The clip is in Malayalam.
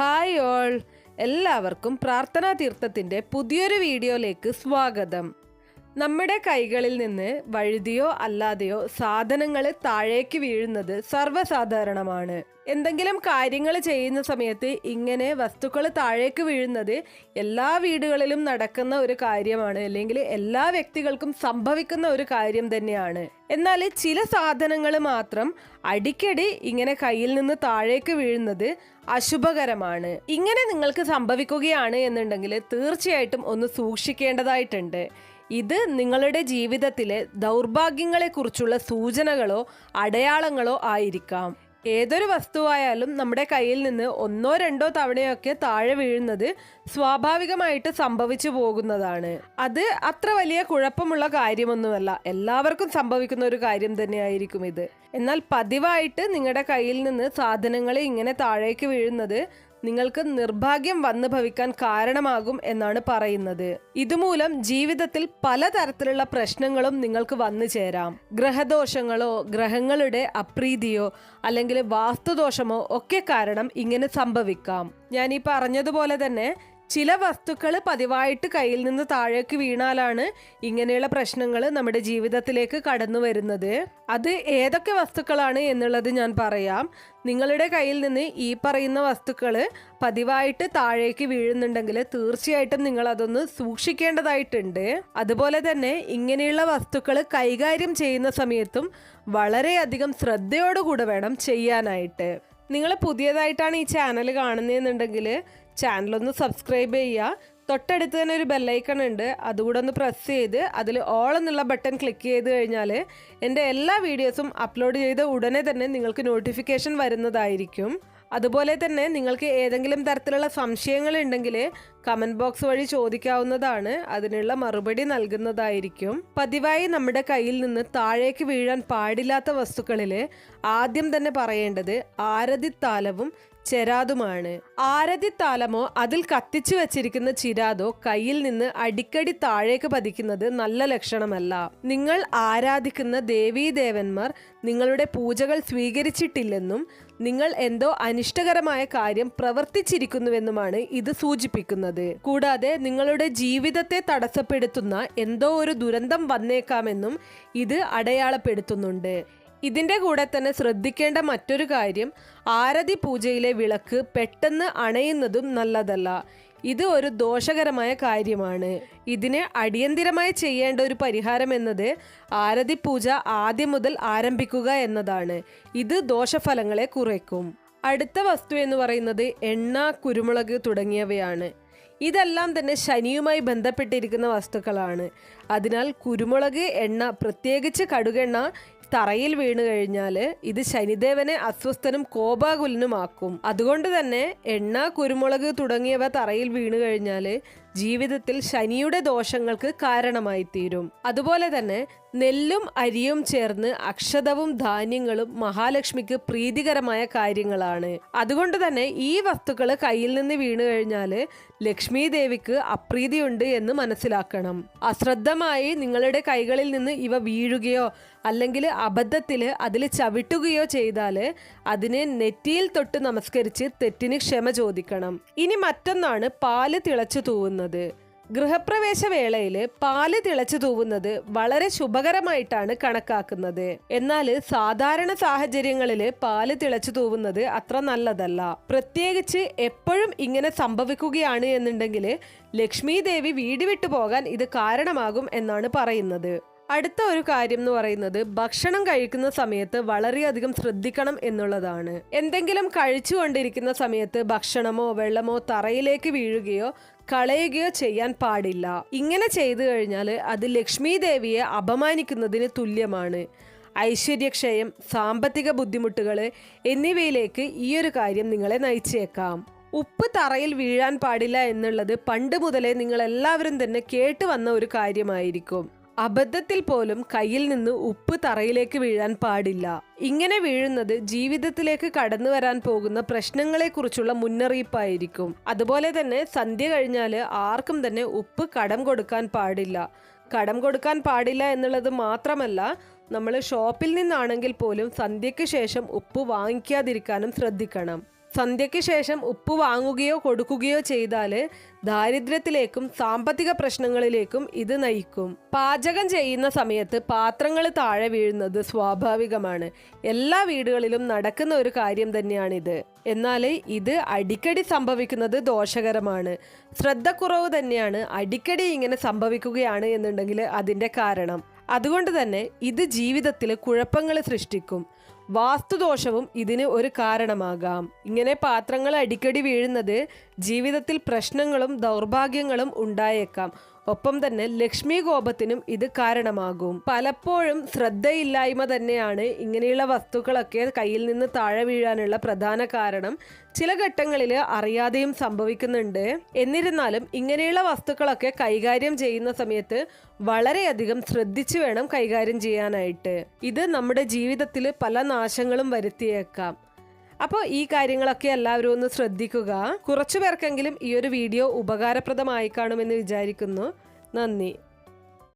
Hi all. എല്ലാവർക്കും പ്രാർത്ഥനാ തീർത്ഥത്തിന്റെ പുതിയൊരു വീഡിയോയിലേക്ക് സ്വാഗതം. നമ്മുടെ കൈകളിൽ നിന്ന് വഴുതിയോ അല്ലാതെയോ സാധനങ്ങൾ താഴേക്ക് വീഴുന്നത് സർവസാധാരണമാണ്. എന്തെങ്കിലും കാര്യങ്ങൾ ചെയ്യുന്ന സമയത്ത് ഇങ്ങനെ വസ്തുക്കൾ താഴേക്ക് വീഴുന്നത് എല്ലാ വീടുകളിലും നടക്കുന്ന ഒരു കാര്യമാണ് അല്ലെങ്കിൽ എല്ലാ വ്യക്തികൾക്കും സംഭവിക്കുന്ന ഒരു കാര്യം തന്നെയാണ്. എന്നാൽ ചില സാധനങ്ങൾ മാത്രം അടിക്കടി ഇങ്ങനെ കയ്യിൽ നിന്ന് താഴേക്ക് വീഴുന്നത് അശുഭകരമാണ്. ഇങ്ങനെ നിങ്ങൾക്ക് സംഭവിക്കുകയാണ് എന്നുണ്ടെങ്കിൽ തീർച്ചയായിട്ടും ഒന്ന് സൂക്ഷിക്കേണ്ടതായിട്ടുണ്ട്. ഇത് നിങ്ങളുടെ ജീവിതത്തിലെ ദൗർഭാഗ്യങ്ങളെക്കുറിച്ചുള്ള സൂചനകളോ അടയാളങ്ങളോ ആയിരിക്കാം. ഏതൊരു വസ്തുവായാലും നമ്മുടെ കയ്യിൽ നിന്ന് ഒന്നോ രണ്ടോ തവണയൊക്കെ താഴെ വീഴുന്നത് സ്വാഭാവികമായിട്ട് സംഭവിച്ചു പോകുന്നതാണ്. അത് അത്ര വലിയ കുഴപ്പമുള്ള കാര്യമൊന്നുമല്ല. എല്ലാവർക്കും സംഭവിക്കുന്ന ഒരു കാര്യം തന്നെയായിരിക്കും ഇത്. എന്നാൽ പതിവായിട്ട് നിങ്ങളുടെ കയ്യിൽ നിന്ന് സാധനങ്ങൾ ഇങ്ങനെ താഴേക്ക് വീഴുന്നത് നിങ്ങൾക്ക് നിർഭാഗ്യം വന്നു ഭവിക്കാൻ കാരണമാകും എന്നാണ് പറയുന്നത്. ഇതുമൂലം ജീവിതത്തിൽ പലതരത്തിലുള്ള പ്രശ്നങ്ങളും നിങ്ങൾക്ക് വന്നു ചേരാം. ഗ്രഹദോഷങ്ങളോ ഗ്രഹങ്ങളുടെ അപ്രീതിയോ അല്ലെങ്കിൽ വാസ്തുദോഷമോ ഒക്കെ കാരണം ഇങ്ങനെ സംഭവിക്കാം. ഞാൻ ഈ പറഞ്ഞതുപോലെ തന്നെ ചില വസ്തുക്കൾ പതിവായിട്ട് കയ്യിൽ നിന്ന് താഴേക്ക് വീണാലാണ് ഇങ്ങനെയുള്ള പ്രശ്നങ്ങൾ നമ്മുടെ ജീവിതത്തിലേക്ക് കടന്നു വരുന്നത്. അത് ഏതൊക്കെ വസ്തുക്കളാണ് എന്നുള്ളത് ഞാൻ പറയാം. നിങ്ങളുടെ കയ്യിൽ നിന്ന് ഈ പറയുന്ന വസ്തുക്കൾ പതിവായിട്ട് താഴേക്ക് വീഴുന്നുണ്ടെങ്കിൽ തീർച്ചയായിട്ടും നിങ്ങൾ അതൊന്ന് സൂക്ഷിക്കേണ്ടതായിട്ടുണ്ട്. അതുപോലെ തന്നെ ഇങ്ങനെയുള്ള വസ്തുക്കൾ കൈകാര്യം ചെയ്യുന്ന സമയത്തും വളരെയധികം ശ്രദ്ധയോടുകൂടെ വേണം ചെയ്യാനായിട്ട്. നിങ്ങൾ പുതിയതായിട്ടാണ് ഈ ചാനൽ കാണുന്നതെന്നുണ്ടെങ്കിൽ ചാനലൊന്ന് സബ്സ്ക്രൈബ് ചെയ്യുക. തൊട്ടടുത്ത് തന്നെ ഒരു ബെല്ലൈക്കൺ ഉണ്ട്. അതുകൂടെ ഒന്ന് പ്രസ് ചെയ്ത് അതിൽ ഓൾ എന്നുള്ള ബട്ടൺ ക്ലിക്ക് ചെയ്ത് കഴിഞ്ഞാൽ എന്റെ എല്ലാ വീഡിയോസും അപ്ലോഡ് ചെയ്ത ഉടനെ തന്നെ നിങ്ങൾക്ക് നോട്ടിഫിക്കേഷൻ വരുന്നതായിരിക്കും. അതുപോലെ തന്നെ നിങ്ങൾക്ക് ഏതെങ്കിലും തരത്തിലുള്ള സംശയങ്ങൾ ഉണ്ടെങ്കിൽ കമന്റ് ബോക്സ് വഴി ചോദിക്കാവുന്നതാണ്. അതിനുള്ള മറുപടി നൽകുന്നതായിരിക്കും. പതിവായി നമ്മുടെ കയ്യിൽ നിന്ന് താഴേക്ക് വീഴാൻ പാടില്ലാത്ത വസ്തുക്കളിൽ ആദ്യം തന്നെ പറയേണ്ടത് ആരതി ആരതിത്താലവും ചെരാതുമാണ്. ആരതിത്താലമോ അതിൽ കത്തിച്ചു വച്ചിരിക്കുന്ന ചിരാതോ കയ്യിൽ നിന്ന് അടിക്കടി താഴേക്ക് പതിക്കുന്നത് നല്ല ലക്ഷണമല്ല. നിങ്ങൾ ആരാധിക്കുന്ന ദേവീദേവന്മാർ നിങ്ങളുടെ പൂജകൾ സ്വീകരിച്ചിട്ടില്ലെന്നും നിങ്ങൾ എന്തോ അനിഷ്ടകരമായ കാര്യം പ്രവർത്തിച്ചിരിക്കുന്നുവെന്നുമാണ് ഇത് സൂചിപ്പിക്കുന്നത്. കൂടാതെ നിങ്ങളുടെ ജീവിതത്തെ തടസ്സപ്പെടുത്തുന്ന എന്തോ ഒരു ദുരന്തം വന്നേക്കാമെന്നും ഇത് അടയാളപ്പെടുത്തുന്നുണ്ട്. ഇതിന്റെ കൂടെ തന്നെ ശ്രദ്ധിക്കേണ്ട മറ്റൊരു കാര്യം ആരതി പൂജയിലെ വിളക്ക് പെട്ടെന്ന് അണയുന്നതും നല്ലതല്ല. ഇത് ഒരു ദോഷകരമായ കാര്യമാണ്. ഇതിന് അടിയന്തിരമായി ചെയ്യേണ്ട ഒരു പരിഹാരം എന്നത് ആരതി പൂജ ആദ്യം മുതൽ ആരംഭിക്കുക എന്നതാണ്. ഇത് ദോഷഫലങ്ങളെ കുറയ്ക്കും. അടുത്ത വസ്തു എന്ന് പറയുന്നത് എണ്ണ കുരുമുളക് തുടങ്ങിയവയാണ്. ഇതെല്ലാം തന്നെ ശനിയുമായി ബന്ധപ്പെട്ടിരിക്കുന്ന വസ്തുക്കളാണ്. അതിനാൽ കുരുമുളക് എണ്ണ പ്രത്യേകിച്ച് കടുകെണ്ണ തറയിൽ വീണു കഴിഞ്ഞാൽ ഇത് ശനിദേവനെ അസ്വസ്ഥനും കോപാകുലനുമാക്കും. അതുകൊണ്ട് തന്നെ എണ്ണ കുരുമുളക് തുടങ്ങിയവ തറയിൽ വീണു കഴിഞ്ഞാൽ ജീവിതത്തിൽ ശനിയുടെ ദോഷങ്ങൾക്ക് കാരണമായി തീരും അതുപോലെ തന്നെ നെല്ലും അരിയും ചേർന്ന് അക്ഷതവും ധാന്യങ്ങളും മഹാലക്ഷ്മിക്ക് പ്രീതികരമായ കാര്യങ്ങളാണ്. അതുകൊണ്ട് തന്നെ ഈ വസ്തുക്കൾ കയ്യിൽ നിന്ന് വീണു കഴിഞ്ഞാൽ ലക്ഷ്മി ദേവിക്ക് അപ്രീതിയുണ്ട് എന്ന് മനസ്സിലാക്കണം. അശ്രദ്ധമായി നിങ്ങളുടെ കൈകളിൽ നിന്ന് ഇവ വീഴുകയോ അല്ലെങ്കിൽ അബദ്ധത്തിൽ അതിൽ ചവിട്ടുകയോ ചെയ്താൽ അതിനെ നെറ്റിയിൽ തൊട്ട് നമസ്കരിച്ച് തെറ്റിന് ക്ഷമ ചോദിക്കണം. ഇനി മറ്റൊന്നാണ് പാൽ തിളച്ചു തൂവുന്നത്. ഗൃഹപ്രവേശ വേളയിൽ പാൽ തിളച്ചു തൂവുന്നത് വളരെ ശുഭകരമായിട്ടാണ് കണക്കാക്കുന്നത്. എന്നാൽ സാധാരണ സാഹചര്യങ്ങളിൽ പാൽ തിളച്ചു തൂവുന്നത് അത്ര നല്ലതല്ല. പ്രത്യേകിച്ച് എപ്പോഴും ഇങ്ങനെ സംഭവിക്കുകയാണ് എന്നുണ്ടെങ്കിൽ ലക്ഷ്മി ദേവി വീട് വിട്ടു പോകാൻ ഇത് കാരണമാകും എന്നാണ് പറയുന്നത്. അടുത്ത ഒരു കാര്യം എന്ന് പറയുന്നത് ഭക്ഷണം കഴിക്കുന്ന സമയത്ത് വളരെയധികം ശ്രദ്ധിക്കണം എന്നുള്ളതാണ്. എന്തെങ്കിലും കഴിച്ചുകൊണ്ടിരിക്കുന്ന സമയത്ത് ഭക്ഷണമോ വെള്ളമോ തറയിലേക്ക് വീഴുകയോ കളയുകയോ ചെയ്യാൻ പാടില്ല. ഇങ്ങനെ ചെയ്തു കഴിഞ്ഞാൽ അത് ലക്ഷ്മി ദേവിയെ അപമാനിക്കുന്നതിന് തുല്യമാണ്. ഐശ്വര്യക്ഷയം സാമ്പത്തിക ബുദ്ധിമുട്ടുകൾ എന്നിവയിലേക്ക് ഈ ഒരു കാര്യം നിങ്ങളെ നയിച്ചേക്കാം. ഉപ്പ് തറയിൽ വീഴാൻ പാടില്ല എന്നുള്ളത് പണ്ട് മുതലേ നിങ്ങൾ എല്ലാവരും തന്നെ കേട്ടു വന്ന ഒരു കാര്യമായിരിക്കും. അബദ്ധത്തിൽ പോലും കയ്യിൽ നിന്ന് ഉപ്പ് തറയിലേക്ക് വീഴാൻ പാടില്ല. ഇങ്ങനെ വീഴുന്നത് ജീവിതത്തിലേക്ക് കടന്നു വരാൻ പോകുന്ന പ്രശ്നങ്ങളെക്കുറിച്ചുള്ള മുന്നറിയിപ്പായിരിക്കും. അതുപോലെ തന്നെ സന്ധ്യ കഴിഞ്ഞാൽ ആർക്കും തന്നെ ഉപ്പ് കടം കൊടുക്കാൻ പാടില്ല. കടം കൊടുക്കാൻ പാടില്ല എന്നുള്ളത് മാത്രമല്ല നമ്മൾ ഷോപ്പിൽ നിന്നാണെങ്കിൽ പോലും സന്ധ്യയ്ക്ക് ശേഷം ഉപ്പ് വാങ്ങിക്കാതിരിക്കാനും ശ്രദ്ധിക്കണം. സന്ധ്യയ്ക്ക് ശേഷം ഉപ്പ് വാങ്ങുകയോ കൊടുക്കുകയോ ചെയ്താൽ ദാരിദ്ര്യത്തിലേക്കും സാമ്പത്തിക പ്രശ്നങ്ങളിലേക്കും ഇത് നയിക്കും. പാചകം ചെയ്യുന്ന സമയത്ത് പാത്രങ്ങൾ താഴെ വീഴുന്നത് സ്വാഭാവികമാണ്. എല്ലാ വീടുകളിലും നടക്കുന്ന ഒരു കാര്യം തന്നെയാണിത്. എന്നാൽ ഇത് അടിക്കടി സംഭവിക്കുന്നത് ദോഷകരമാണ്. ശ്രദ്ധക്കുറവ് തന്നെയാണ് അടിക്കടി ഇങ്ങനെ സംഭവിക്കുകയാണ് എന്നുണ്ടെങ്കിൽ അതിന്റെ കാരണം. അതുകൊണ്ട് തന്നെ ഇത് ജീവിതത്തിൽ കുഴപ്പങ്ങൾ സൃഷ്ടിക്കും. വാസ്തുദോഷവും ഇതിന് ഒരു കാരണമാകാം. ഇങ്ങനെ പാത്രങ്ങൾ അടിക്കടി വീഴുന്നത് ജീവിതത്തിൽ പ്രശ്നങ്ങളും ദൗർഭാഗ്യങ്ങളും ഉണ്ടായേക്കാം. ഒപ്പം തന്നെ ലക്ഷ്മി കോപത്തിനും ഇത് കാരണമാകും. പലപ്പോഴും ശ്രദ്ധയില്ലായ്മ തന്നെയാണ് ഇങ്ങനെയുള്ള വസ്തുക്കളൊക്കെ കയ്യിൽ നിന്ന് താഴെ വീഴാനുള്ള പ്രധാന കാരണം. ചില ഘട്ടങ്ങളിൽ അറിയാതെയും സംഭവിക്കുന്നുണ്ട്. എന്നിരുന്നാലും ഇങ്ങനെയുള്ള വസ്തുക്കളൊക്കെ കൈകാര്യം ചെയ്യുന്ന സമയത്ത് വളരെയധികം ശ്രദ്ധിച്ചു വേണം കൈകാര്യം ചെയ്യാനായിട്ട്. ഇത് നമ്മുടെ ജീവിതത്തിൽ പല നാശങ്ങളും വരുത്തിയേക്കാം. അപ്പോൾ ഈ കാര്യങ്ങളൊക്കെ എല്ലാവരും ഒന്ന് ശ്രദ്ധിക്കുക. കുറച്ചു പേർക്കെങ്കിലും ഈ ഒരു വീഡിയോ ഉപകാരപ്രദമായി കാണുമെന്ന് വിചാരിക്കുന്നു. നന്ദി.